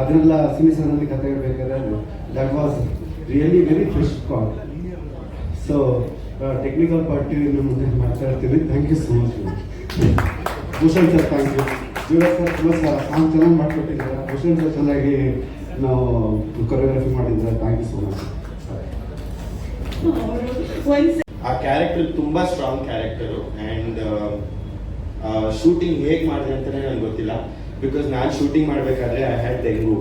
ಅದನ್ನೆಲ್ಲ ಸಿನಿಸನಲ್ಲಿ ಕತೆ ಹೇಳ್ಬೇಕಾದ್ರೆ that was really very fresh call so technical party ಇನ್ನು ಮುಂದೆ ಮಾತಾಡ್ತೀವಿ thank you so much Bhushan sir thank you Yuvaraj sir ತುಂಬ ಸಾಂಗ್ ಚೆನ್ನಾಗಿ ಮಾಡಿಕೊಟ್ಟಿದ್ದಾರೆ. ಭೂಷಣ್ ಸರ್ ಚೆನ್ನಾಗಿ ನಾವು ಕೊರಿಯೋಗ್ರಫಿ ಮಾಡಿದ್ದಾರೆ. ಥ್ಯಾಂಕ್ ಯು ಸೊ ಮಚ್ ಆ ಕ್ಯಾರೆಕ್ಟರ್ ತುಂಬಾ ಸ್ಟ್ರಾಂಗ್ ಕ್ಯಾರೆಕ್ಟರು ಆ್ಯಂಡ್ ಶೂಟಿಂಗ್ ಹೇಗೆ ಮಾಡಿದೆ ಅಂತಲೇ ನನಗೆ ಗೊತ್ತಿಲ್ಲ. ಬಿಕಾಸ್ ನಾನು ಶೂಟಿಂಗ್ ಮಾಡಬೇಕಾದ್ರೆ I had dengue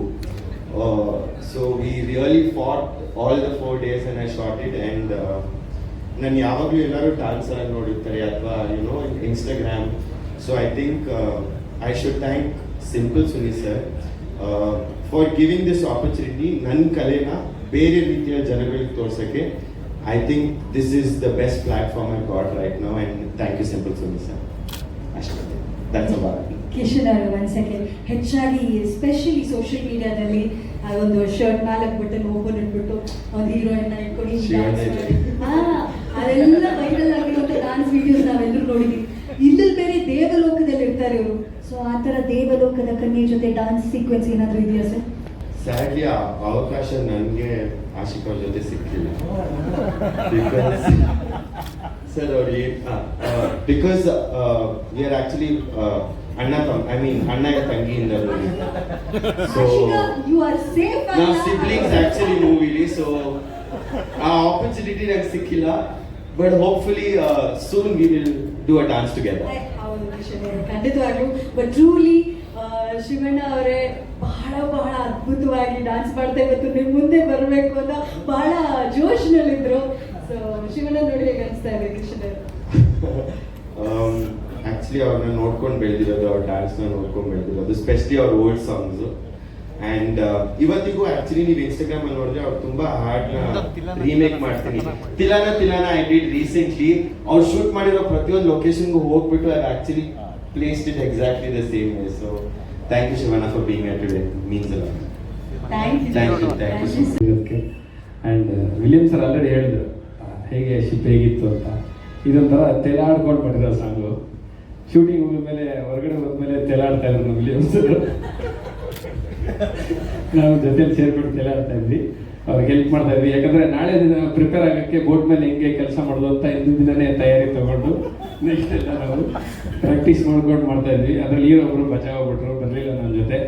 so we really fought all the four days and I shot it and ನಾನು ಯಾವಾಗಲೂ ಎಲ್ಲರೂ ಡಾನ್ಸರ್ ಆಗಿ ನೋಡಿರ್ತಾರೆ ಅಥವಾ you know Instagram so I think I should thank Simple Suni sir for giving this opportunity ನನ್ನ ಕಲೆನ ಬೇರೆ ರೀತಿಯ ಜನಗಳಿಗೆ ತೋರ್ಸೋಕ್ಕೆ I think this is the best platform I got right now and thank you Simple Suni sir ಅಷ್ಟೇ. About Kishan second ಹೆಚ್ಚಾಗಿ especially social ಮೀಡಿಯಾದಲ್ಲಿ ಆ ಒಂದು ಶರ್ಟ್ ನಾಲ್ಕು ಬಟನ್ ಓಪನ್ ಇಟ್ಬಿಟ್ಟು ಒಂದು ಹೀರೋಯಿನ್ ಇಟ್ಕೊಂಡು ಅದೆಲ್ಲ ವೈರಲ್ ಆಗಿರುವಂತ ಡಾನ್ಸ್ ವಿಡಿಯೋಸ್ ನಾವೆಲ್ಲರೂ ನೋಡಿದೀವಿ. ಇಲ್ಲಿ ಬೇರೆ ದೇವಲೋಕದಲ್ಲಿ ಇರ್ತಾರೆ ಇವರು. ಸೊ ಆ ತರ ದೇವಲೋಕದ ಕನ್ಯೆ ಜೊತೆ ಡಾನ್ಸ್ ಸೀಕ್ವೆನ್ಸ್ ಏನಾದರೂ ಇದೆಯಾ ಸರ್? ಸ್ಯಾಡ್ಲಿ ಆ ಅವಕಾಶ ನನಗೆ ಆಶಿಕ್ ಅವ್ರ ಜೊತೆ ಸಿಕ್ಕಿಲ್ಲ. ಸರ್ ಅವ್ರಿಗೆ ಬಿಕಾಸ್ ವಿ ಆರ್ ಆಕ್ಚುಲಿ ಅಣ್ಣ ಐ ಮೀನ್ ಅಣ್ಣ ತಂಗಿಯಿಂದ ಸೊ ನಾವು ಸಿಬ್ಲಿಂಗ್ಸ್ ಆಕ್ಚುಲಿ ಮೂವಿಲಿ ಸೊ ಆ ಆಪರ್ಚುನಿಟಿ ನಂಗೆ ಸಿಕ್ಕಿಲ್ಲ. But hopefully soon we will do a dance together ಖಂಡಿತವಾಗ್ಲೂ. ಬಟ್ ಟ್ರೂಲಿ ಶಿವಣ್ಣ ಅವರೇ ಬಹಳ ಬಹಳ ಅದ್ಭುತವಾಗಿ ಡಾನ್ಸ್ ಮಾಡ್ತಾ ಇವತ್ತು ನಿಮ್ ಮುಂದೆ ಬರಬೇಕು ಅಂತ ಬಹಳ ಜೋಶ್ನಲ್ಲಿದ್ರು. ಸೊ ಶಿವಣ್ಣ ನೋಡಿ ಹೇಗೆ ಅನಿಸ್ತಾ ಇದೆ ಕಿಶನ್ ಆಕ್ಚುಲಿ ಅವ್ರನ್ನ ನೋಡ್ಕೊಂಡು ಬೆಳೆದಿರೋದು ಅವ್ರ ಡ್ಯಾನ್ಸ್ನ ನೋಡ್ಕೊಂಡು ಬೆಳೆದಿರೋದು ಸ್ಪೆಷಲಿ ಅವ್ರ ಓಲ್ಡ್ ಸಾಂಗ್ಸ್ ಅಂಡ್ ಇವತ್ತಿಗೂ ಆಕ್ಚುಲಿ ನೀವು ಇನ್ಸ್ಟಾಗ್ರಾಮ್ ಅಲ್ಲಿ ನೋಡಿದ್ರೆ ಅವ್ರು ತುಂಬಾ ಹಾಡ್ನ ರೀಮೇಕ್ ಮಾಡ್ತೀನಿ ತಿಲಾನ ತಿಲಾನ ಐ ಡಿಡ್ ರೀಸೆಂಟ್ಲಿ ಅವ್ರು ಶೂಟ್ ಮಾಡಿರೋ ಪ್ರತಿಯೊಂದು ಲೊಕೇಶನ್ಗೂ ಹೋಗ್ಬಿಟ್ಟು I actually placed it exactly the same way so thank you Shivanna for being at today means ಅಲ್ಲ thank you thank you and William sir already ಹೇಳಿದ್ರು ಹೇಗೆ ಶಿಪ್ ಹೇಗಿತ್ತು ಅಂತ? ಇದೊಂಥರ ತೆಲಾಡ್ಕೊಂಡು ಮಾಡಿರೋ ಸಾಂಗು ಶೂಟಿಂಗ್ ಮುಗಿದ್ಮೇಲೆ ಹೊರಗಡೆ ಹೋದ್ಮೇಲೆ ತೆಲಾಡ್ತಾ ಇದ್ರು ವಿಲಿಯಮ್ಸ್. ನಾವು ಜೊತೆಲಿ ಸೇರ್ಕೊಂಡು ತೆಲಾಡ್ತಾ ಇದ್ವಿ. ಅವ್ರಿಗೆ ಹೆಲ್ಪ್ ಮಾಡ್ತಾ ಇದ್ವಿ. ಯಾಕಂದ್ರೆ ನಾಳೆ ದಿನ ಪ್ರಿಪೇರ್ ಆಗೋಕ್ಕೆ ಬೋಟ್ ಮೇಲೆ ಹೆಂಗೆ ಕೆಲಸ ಮಾಡೋದು ಅಂತ ಇಂದು ದಿನನೇ ತಯಾರಿ ತಗೊಂಡು ನೆಕ್ಸ್ಟ್ ಎಲ್ಲ ನಾವು ಪ್ರಾಕ್ಟೀಸ್ ಮಾಡ್ಕೊಂಡು ಮಾಡ್ತಾ ಇದ್ವಿ. ಅದ್ರಲ್ಲಿ ಹೀರೋ ಒಬ್ರು ಬಚಾವಾಗ್ಬಿಟ್ರು ಬರಲಿಲ್ಲ ನನ್ನ ಜೊತೆ.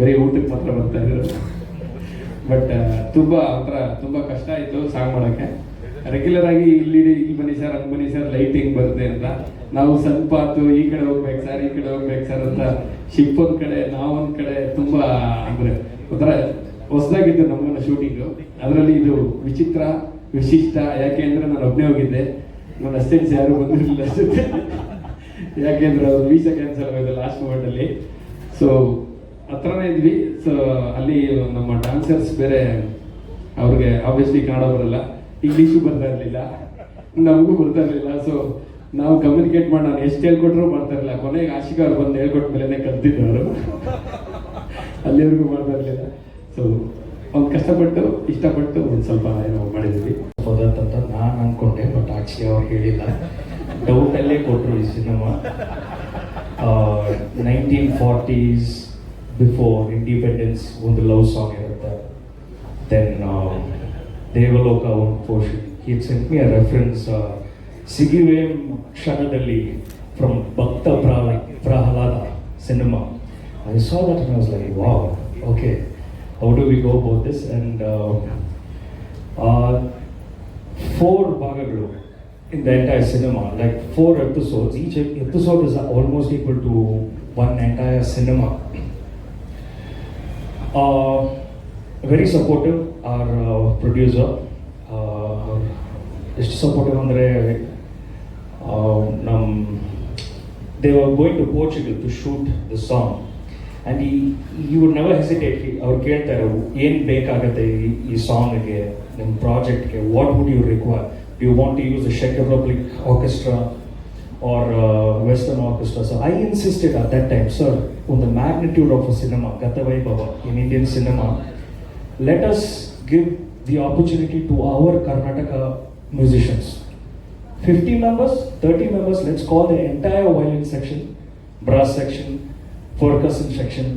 ಬರೀ ಊಟಕ್ಕೆ ಮಾತ್ರ ಬರ್ತಾ ಇದ್ರು. ಬಟ್ ತುಂಬ ಒಂಥರ ತುಂಬ ಕಷ್ಟ ಆಯಿತು ಸಾಂಗ್ ಮಾಡೋಕ್ಕೆ. ರೆಗ್ಯುಲರ್ ಆಗಿ ಇಲ್ಲಿ ಇಲ್ಲಿ ಬನ್ನಿ ಸರ್ ಹಂಗೆ ಬನ್ನಿ ಸರ್ ಲೈಟಿಂಗ್ ಬರುತ್ತೆ ಅಂತ. ನಾವು ಸ್ವಲ್ಪ ಈ ಕಡೆ ಹೋಗ್ಬೇಕು ಸರ್ ಈ ಕಡೆ ಹೋಗ್ಬೇಕು ಸರ್ ಅಂತ ಶಿಪ್ ಒಂದ್ ಕಡೆ ನಾವೊಂದ್ ಕಡೆ ತುಂಬಾ ಅಂದ್ರೆ ಒಂಥರ ಹೊಸದಾಗಿದ್ದು ನಮ್ಮನ್ನ ಶೂಟಿಂಗು ಅದರಲ್ಲಿ ಇದು ವಿಚಿತ್ರ, ವಿಶಿಷ್ಟ, ಯಾಕೆ ಅಂದ್ರೆ ನಾನು ಒಬ್ಬನೇ ಹೋಗಿದ್ದೆ. ನನ್ನ ಅಸ್ಟೆನ್ಸ್ ಯಾರು ಬಂದಿರಲಿಲ್ಲ ಯಾಕೆ ಯಾಕೆಂದ್ರೆ ಅವ್ರು ವೀಸಾ ಕ್ಯಾನ್ಸಲ್ ಆಗಿದೆ ಲಾಸ್ಟ್ ಮೂಮೆಂಟಲ್ಲಿ ಸೊ ಹತ್ರನೇ ಇದ್ವಿ. ಸೊ ಅಲ್ಲಿ ನಮ್ಮ ಡಾನ್ಸರ್ಸ್ ಬೇರೆ ಅವ್ರಿಗೆ ಆಬ್ವಿಯಸ್ಲಿ ಕನ್ನಡ ಬರಲ್ಲ ಇಂಗ್ಲೀಷು ಬರ್ತಾ ಇರಲಿಲ್ಲ ನಮಗೂ ಬರ್ತಾ ಇರಲಿಲ್ಲ ಸೊ ನಾವು ಕಮ್ಯುನಿಕೇಟ್ ಮಾಡಿ ನಾನು ಎಷ್ಟು ಹೇಳ್ಕೊಟ್ರು ಮಾಡ್ತಾ ಇರಲಿಲ್ಲ ಕೊನೆಗೆ ಆಶಿಕ ಅವ್ರು ಬಂದು ಹೇಳ್ಕೊಟ್ಟ ಮೇಲೆ ಕಲ್ತಿದ್ದು ಅವರು ಅಲ್ಲಿವರೆಗೂ ಮಾಡ್ತಾ ಇರಲಿಲ್ಲ ಸೊ ಒಂದು ಕಷ್ಟಪಟ್ಟು, ಇಷ್ಟಪಟ್ಟು ಒಂದು ಸ್ವಲ್ಪ ಏನೋ ಮಾಡಿದ್ವಿ. ಅಂತ ನಾನು ಅಂದ್ಕೊಂಡೆ ಬಟ್ ಆಕ್ಷಿ ಅವ್ರು ಹೇಳಿಲ್ಲ. ಡೌಟಲ್ಲೇ ಕೊಟ್ಟರು ಈ cinema. Nineteen forties before independence ಒಂದು ಲವ್ ಸಾಂಗ್ ಇರುತ್ತೆ. ದೆನ್ ದೇವಲೋಕ ಒಂದು portion it sent me a reference ಸಿಗಿವೆ ಕ್ಷಣದಲ್ಲಿ ಫ್ರಮ್ ಭಕ್ತ ಪ್ರಾ Prahlada cinema I saw that I was like wow okay how do we go about this and four ಭಾಗಗಳು in the entire cinema, like four episodes. Each episode is almost equal to one entire cinema. Uh, very supportive, Our producer producer. Uh, ಎಷ್ಟು supportive ಅಂದರೆ ನಮ್ಮ they are going to Portugal to shoot the song and ಈ you would never hesitate ಅವ್ರು ಕೇಳ್ತಾರೆ ಏನು ಬೇಕಾಗುತ್ತೆ ಈ ಈ ಸಾಂಗ್ಗೆ ನಿಮ್ಮ ಪ್ರಾಜೆಕ್ಟ್ಗೆ what would you require you want to use ಶೆಕ್ republic orchestra or western orchestra sir I insisted at that time sir ಒಂದು magnitude of a cinema Gatavaibhava in Indian cinema let us give the opportunity to our Karnataka musicians. 50 members, 30 members, let's call the entire violin section, brass section, percussion section,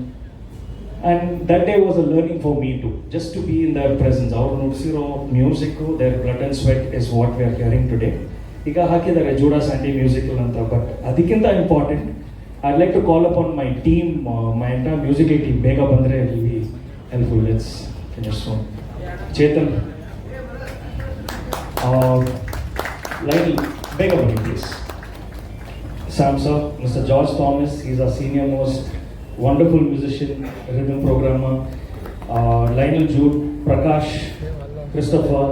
And that day was a learning for me too, just to be in their presence. Our ನುಡಿಸಿರೋ music their blood and sweat is what we are hearing today. ಈಗ ಹಾಕಿದ್ದಾರೆ Judah Sandy musical ಅಂತ but ಅದಕ್ಕಿಂತ important I like to call up on my team my enter musical team ಬೇಗ ಬಂದರೆ will be helpful let's finish soon Chetan line ಬೇಗ ಬನ್ನಿ please Sam sir, Mr. George Thomas, he's our senior most wonderful musician, rhythm programmer. Uh, Lionel Jude, Prakash, Christopher,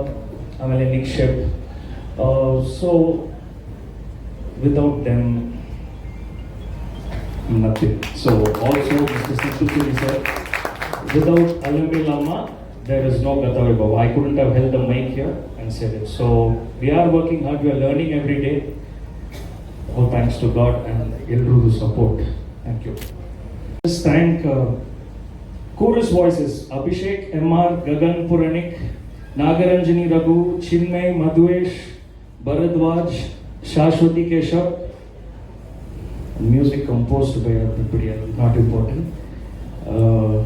ಆಮೇಲೆ Nick Shep. Uh, so, without them, nothing. So, also Mr. Situpuri sir, without Alambi Lama, there is no Gatavi Baba. I couldn't have held the mic here and said it. So, we are working hard, we are learning every day. All thanks to God and Elrudu support. Thank you. Just thank uh, chorus voices Abhishek, MR, Gagan Puranik, Nagaranjani Raghu, Chinmay, Madhvesh, Bharadwaj, Shashwati Keshav. Music composed by everybody, not important. Uh,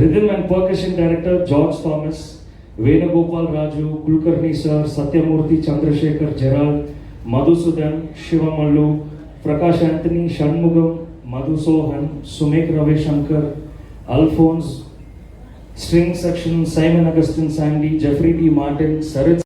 rhythm and percussion director George Thomas Venugopal Raju Kulkarni sir Sathyamurthy Chandrashekar జరాల్ Madhusudan Shivamallu Prakash Antony Shanmugam మధుసోహన్ సుమేక్ Ravishankar Alphonse string section Simon Augustine Sandy Jeffrey D Martin Sarath